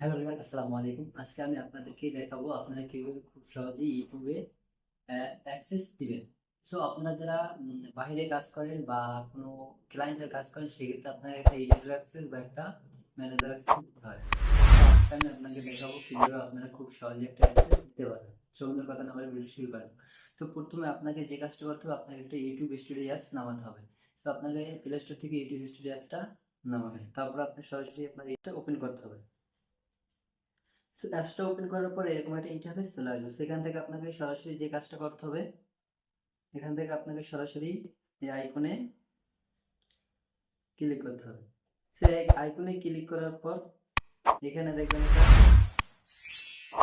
Hello everyone আসসালামু আলাইকুম আজকে আমি আপনাদেরকে দেখাবো আপনারা কীভাবে খুব সহজেই ইউটিউবে অ্যাক্সেস দিবেন সো আপনারা যারা বাইরে কাজ করেন বা কোনো ক্লায়েন্টের কাজ করেন সেক্ষেত্রে আপনার একটা এডিটর অ্যাক্সেস বা একটা ম্যানেজার অ্যাক্সেস দিতে হয় আজকে আমি আপনাকে দেখাবো কীভাবে আপনারা খুব সহজে একটা অ্যাক্সেস দিতে পারবেন সৌন্দর কথা না বলে ভিডিও শুরু করেন তো প্রথমে আপনাকে যে কাজটা করতে হবে আপনাকে একটা ইউটিউব স্টুডিও অ্যাপস নামাতে হবে সো আপনাকে প্লে স্টোর থেকে ইউটিউব স্টুডিও অ্যাপসটা নামাবেন তারপর আপনি সরাসরি আপনার এটা ওপেন করতে হবে। অ্যাপসটা ওপেন করার পরে এরকম একটা ইন্টারফেস চলে আসবে। সেখান থেকে আপনাকে সরাসরি যে কাজটা করতে হবে, এখান থেকে আপনাকে সরাসরি এই আইকনে ক্লিক করতে হবে। সে আইকনে ক্লিক করার পর এখানে দেখবেন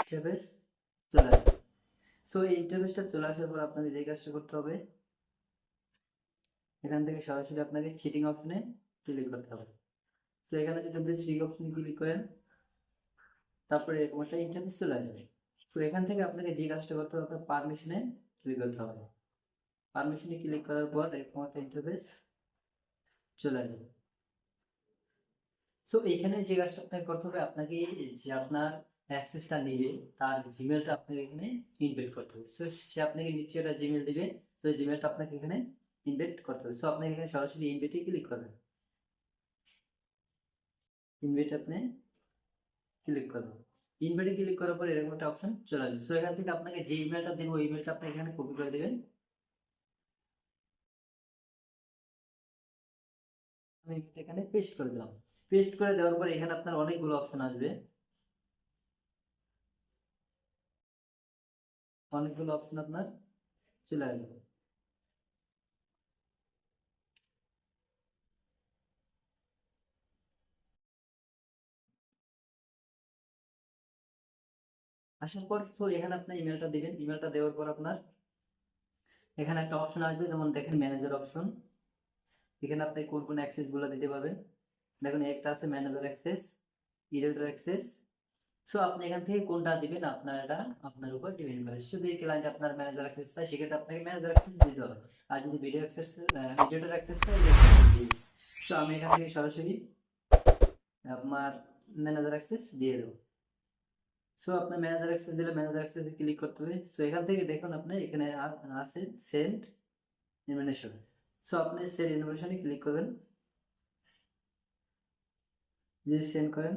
ইন্টারফেস চলে আসবে। সো এই ইন্টারফেসটা চলে আসার পর আপনাকে যে কাজটা করতে হবে, এখান থেকে সরাসরি আপনাকে চিটিং অপশনে ক্লিক করতে হবে। সো এখানে যদি আপনি চিটিং অপশনে ক্লিক করেন তারপরে এরকম একটা ইন্টারফেস চলে আসবে। তো এখান থেকে আপনাকে যে কাজটা করতে হবে, আপনার পারমিশনে ক্লিক করতে হবে। পারমিশনে ক্লিক করার পর এরকম একটা ইন্টারফেস চলে আসবে। সো এখানে যে কাজটা আপনাকে করতে হবে, আপনাকে যে আপনার অ্যাক্সেসটা নিবে, তার জিমেলটা আপনাকে এখানে ইনভেট করতে হবে। সো সে আপনাকে নিচে একটা জিমেল দিবে, তো জিমেলটা আপনাকে এখানে ইনভেট করতে হবে। সো আপনাকে এখানে সরাসরি ইনভেটে ক্লিক করবেন ইনভেট আপনি ক্লিক করবেন ইনভাইটে ক্লিক করার পর এরকম একটা অপশন চলে আসবে। সো এখান থেকে আপনাকে যে ইমেলটা দেবো, ওই ইমেলটা আপনি এখানে কপি করে দেবেন। আমি এখানে পেস্ট করে দিলাম। পেস্ট করে দেওয়ার পর এখানে আপনার অনেকগুলো অপশন আসবে। অনেকগুলো অপশন আপনার চলে আসবে। আসার পর তো এখানে আপনার ইমেলটা দিবেন। ইমেলটা দেওয়ার পর আপনার এখানে একটা অপশন আসবে, যেমন দেখেন ম্যানেজার অপশন এখানে আপনি কোন কোন অ্যাক্সেসগুলো দিতে পারবেন। দেখুন, একটা আছে manager access editor access so আপনি এখান থেকে কোনটা দিবেন আপনার এটা আপনার উপর ডিপেন্ড করে। যদি ক্লায়েন্ট আপনার ম্যানেজার অ্যাক্সেস চায়, সেক্ষেত্রে আপনাকে ম্যানেজার অ্যাক্সেস দিতে হবে। আর যদি ভিডিও অ্যাক্সেস এডিটর অ্যাক্সেস চাই তো আমি এখান থেকে সরাসরি আপনার ম্যানেজার অ্যাক্সেস দিয়ে দেবো। সো আপনার ম্যানেজার অ্যাক্সেস দিলে ম্যানেজার অ্যাক্সেসে ক্লিক করতে হবে। সো এখান থেকে দেখুন আপনি এখানে আছে সেন্ড ইনভিটেশন সো আপনি সেন্ড ইনভিটেশনে ক্লিক করবেন। যদি সেন্ড করেন।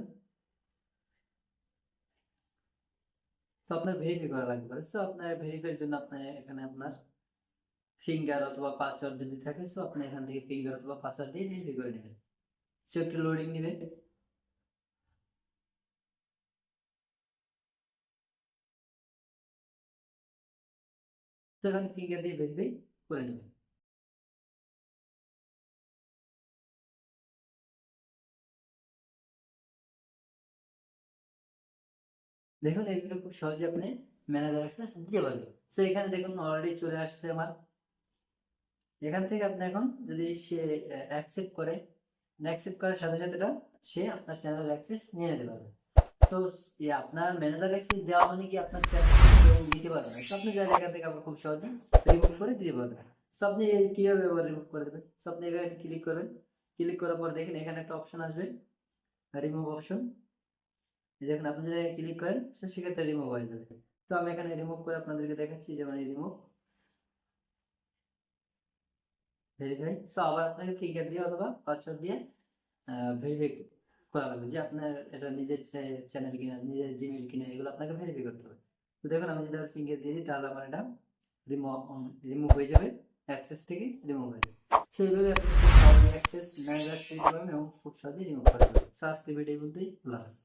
তো আপনার ভেরিফাই করা লাগবে। সো আপনার ভেরিফাইয়ের জন্য আপনার এখানে আপনার ফিঙ্গার অথবা পাসওয়ার্ড যদি থাকে সো আপনি এখান থেকে ফিঙ্গার অথবা পাসওয়ার্ড দিয়ে ভেরিফাই করে নেবেন। সো একটু লোডিং নেবে তো ফিঙ্গার দিয়ে ভেরিফাই করে নেবেন দেখুন, এগুলো খুব সহজে আপনি ম্যানেজার অ্যাক্সেস দিতে পারবেন। তো এখানে দেখুন অলরেডি চলে আসছে আমার। এখান থেকে আপনি এখন যদি সে অ্যাকসেপ্ট করে অ্যাকসেপ্ট করার সাথে সাথে সে আপনার চ্যানেল অ্যাক্সেস নিয়ে নিতে পারবে। মানে রিমুভ একটা অপশন আপনি ক্লিক করেন সেক্ষেত্রে তো আমি এখানে রিমুভ করে আপনাদেরকে দেখাচ্ছি যেমন রিমুভ ভেরিফাই সো আবার আপনাকে ফিঙ্গার দিয়ে অথবা পাসওয়ার্ড দিয়ে ভেরিফাই করা লাগবে যে আপনার এটা নিজের চ্যানেল কিনা, নিজের জিমেল কিনা, এগুলো আপনাকে ভেরিফাই করতে হবে। তো দেখুন, আমি যদি ফিঙ্গার দিয়ে দিই, তাহলে আমার এটা রিমুভ রিমুভ হয়ে যাবে। অ্যাক্সেস থেকে রিমুভ হয়ে যাবে। সেইভাবে আপনি অ্যাক্সেস ম্যানেজ করতে পারবেন এবং খুব সহজেই রিমুভ করা পারবেন সো আজকে ভিডিও বলতেই লাস্ট